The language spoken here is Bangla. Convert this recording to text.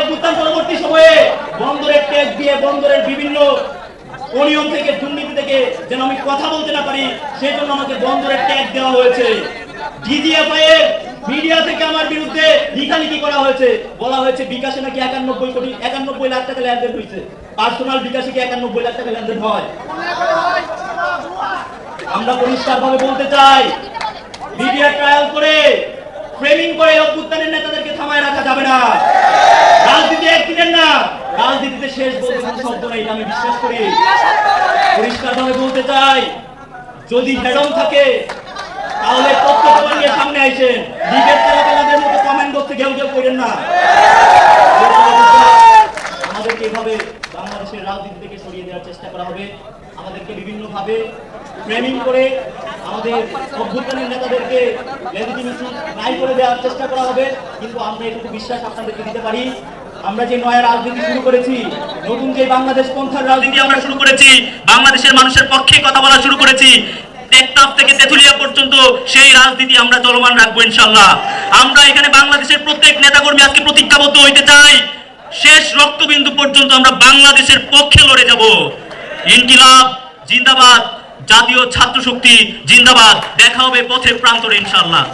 অভ্যুত্থান পরবর্তী সময়ে বন্দরের ট্যাক্স দিয়ে বন্দরের বিভিন্ন অনিয়ম থেকে, দুর্নীতি থেকে যেন আমি কথা বলতে না পারি সেই জন্য আমাকে বন্দরের ট্যাগ দেওয়া হয়েছে। মিডিয়া থেকে আমার বিরুদ্ধে লিখালিখি করা হয়েছে। বলা হয়েছে, বিকাশে নাকি একানব্বই কোটি, একানব্বই লাখ টাকা লেনদেন হয়েছে। পার্সোনাল বিকাশে কি একানব্বই লাখ টাকা লেনদেন হয়? আমরা পরিষ্কার ভাবে বলতে চাই, মিডিয়া ট্রায়াল করে ফ্রেমিং করে অভ্যুত্থানের নেতাদেরকে থামায় রাখা যাবে না। একদিনের না। রাজনীতিতে শেষ বলতে কোনো শব্দ নেই আমি বিশ্বাস করি। পরিষ্কার ভাবে বলতে চাই, যদি ফ্রিডম থাকে, তাহলে তথ্য নিয়ে সামনে আইসেন। লিগের চালাচালাদের মতো কমেন্ট করতে ঘেউ ঘেউ করেন না। আমাদেরকে এভাবে বাংলাদেশের রাজনীতি থেকে সরিয়ে দেওয়ার চেষ্টা করা হবে। আমাদেরকে বিভিন্ন ভাবে ফ্রেমিং করে আমাদের অভ্যুত্থানের নেতাদেরকে লেজিটিমেসি নাই করে দেওয়ার চেষ্টা করা হবে। কিন্তু আমরা এটুকু বিশ্বাস আপনাদেরকে দিতে পারি। আমরা যে নয়া রাজনীতি শুরু করেছি, নতুন যে বাংলাদেশ পন্থার রাজনীতি আমরা শুরু করেছি, বাংলাদেশের মানুষের পক্ষে কথা বলা শুরু করেছি, টেকনাফ থেকে তেতুলিয়া পর্যন্ত সেই রাজনীতি আমরা চলমান রাখব ইনশাল্লাহ আমরা এখানে বাংলাদেশের প্রত্যেক নেতাকর্মী আজকে প্রতিজ্ঞাবদ্ধ হইতে চাই, শেষ রক্তবিন্দু পর্যন্ত আমরা বাংলাদেশের পক্ষে লড়ে যাব। ইনকিলাব, জিন্দাবাদ, জাতীয় ছাত্র শক্তি জিন্দাবাদ, দেখা হবে পথের প্রান্তরে ইনশাল্লাহ